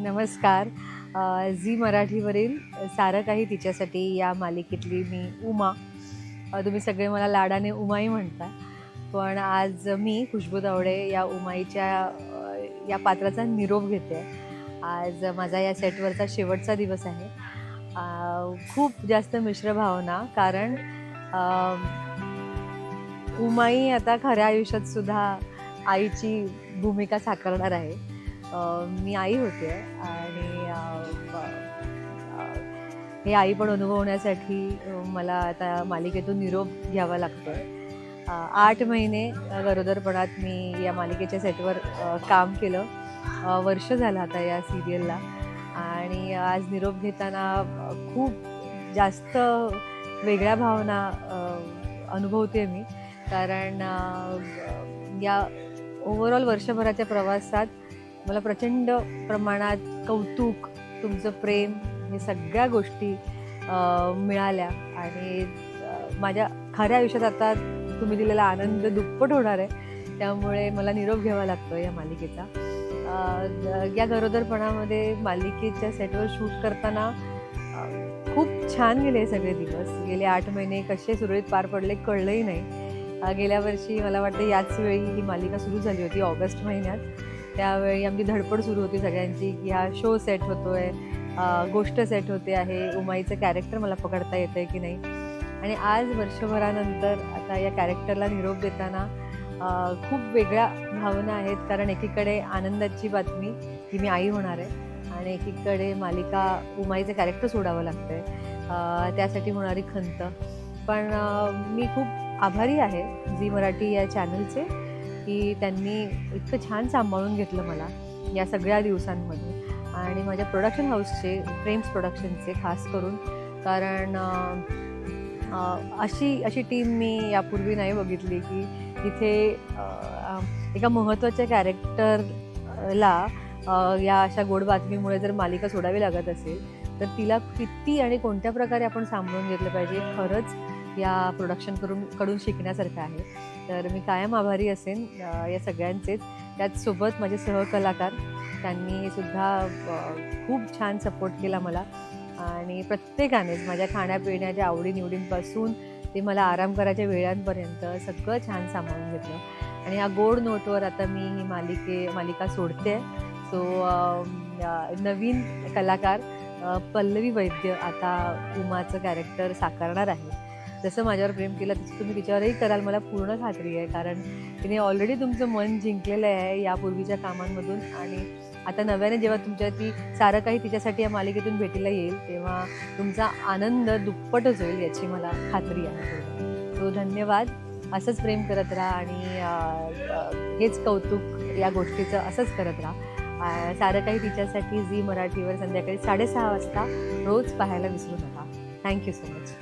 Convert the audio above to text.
नमस्कार. झी मराठीवरील सारं काही तिच्यासाठी या मालिकेतली मी उमा. तुम्ही सगळे मला लाडाने उमाई म्हणता. पण आज मी खुशबू दावडे या उमाईच्या या पात्राचा निरोप घेते. आज माझा या सेटवरचा शेवटचा दिवस आहे. खूप जास्त मिश्र भावना कारण उमाई आता खऱ्या आयुष्यात सुद्धा आईची भूमिका साकारणार आहे. मी आई होते आणि हे आई पण अनुभवण्यासाठी मला आता मालिकेतून निरोप घ्यावा लागतो आठ महिने गरोदरपणात मी या मालिकेच्या सेटवर काम केलं. वर्ष झालं आता या सिरियलला. आणि आज निरोप घेताना खूप जास्त वेगळ्या भावना अनुभवते मी. कारण या ओव्हरऑल वर्षभराच्या प्रवासात मला प्रचंड प्रमाणात कौतुक तुमचं प्रेम हे सगळ्या गोष्टी मिळाल्या. आणि माझ्या खऱ्या आयुष्यात आता तुम्ही दिलेला आनंद दुप्पट होणार आहे. त्यामुळे मला निरोप घ्यावा लागतो या मालिकेचा. या गरोदरपणामध्ये मालिकेच्या सेटवर शूट करताना खूप छान गेले सगळे दिवस. गेले आठ महिने कसे सुरळीत पार पडले कळलंही नाही. गेल्या वर्षी मला वाटतं याच वेळी ही मालिका सुरू झाली होती ऑगस्ट महिन्यात. त्यावेळी आमची धडपड सुरू होती सगळ्यांची की हा शो सेट होतोय आहे गोष्ट सेट होते आहे उमाईचं कॅरेक्टर मला पकडता येतं आहे की नाही? आणि आज वर्षभरानंतर आता या कॅरेक्टरला निरोप देताना खूप वेगळ्या भावना आहेत. कारण एकीकडे आनंदाची बातमी की मी आई होणार आहे आणि एकीकडे मालिका उमाईचं कॅरेक्टर सोडावं लागतं आहे त्यासाठी होणारी खंत. पण मी खूप आभारी आहे झी मराठी या चॅनलचे की त्यांनी इतकं छान सांभाळून घेतलं मला या सगळ्या दिवसांमध्ये. आणि माझ्या प्रोडक्शन हाऊसचे फ्रेम्स प्रोडक्शनचे खास करून. कारण अशी अशी टीम मी यापूर्वी नाही बघितली की तिथे एका महत्त्वाच्या कॅरेक्टरला या अशा गोड बातमीमुळे जर मालिका सोडावी लागत असेल तर तिला किती आणि कोणत्या प्रकारे आपण सांभाळून घेतलं पाहिजे खरंच या प्रोडक्शन करून कडून शिकण्यासारखं आहे. तर मी कायम आभारी असेन या सगळ्यांचेच. त्याचसोबत माझे सहकलाकार त्यांनी सुद्धा खूप छान सपोर्ट केला मला. आणि प्रत्येकानेच माझ्या खाण्यापिण्याच्या आवडीनिवडींपासून ते मला आराम करायच्या वेळांपर्यंत सगळं छान सांभाळून घेतलं. आणि या गोड नोटवर आता मी ही मालिके मालिका सोडते. सो नवीन कलाकार पल्लवी वैद्य आता उमाचं कॅरेक्टर साकारणार आहे. जसं माझ्यावर प्रेम केलं तसं तुम्ही तिच्यावरही कराल. मला पूर्ण खात्री आहे. कारण तिने ऑलरेडी तुमचं मन जिंकलेलं आहे यापूर्वीच्या कामांमधून. आणि आता नव्याने जेव्हा तुमच्या ती सारं काही तिच्यासाठी या मालिकेतून भेटीला येईल तेव्हा तुमचा आनंद दुप्पटच होईल याची मला खात्री आहे. सो धन्यवाद. असंच प्रेम करत राहा आणि हेच कौतुक या गोष्टीचं असंच करत राहा. सारं काही तिच्यासाठी झी मराठीवर संध्याकाळी साडेसहा वाजता रोज पाहायला विसरू नका. Thank you so much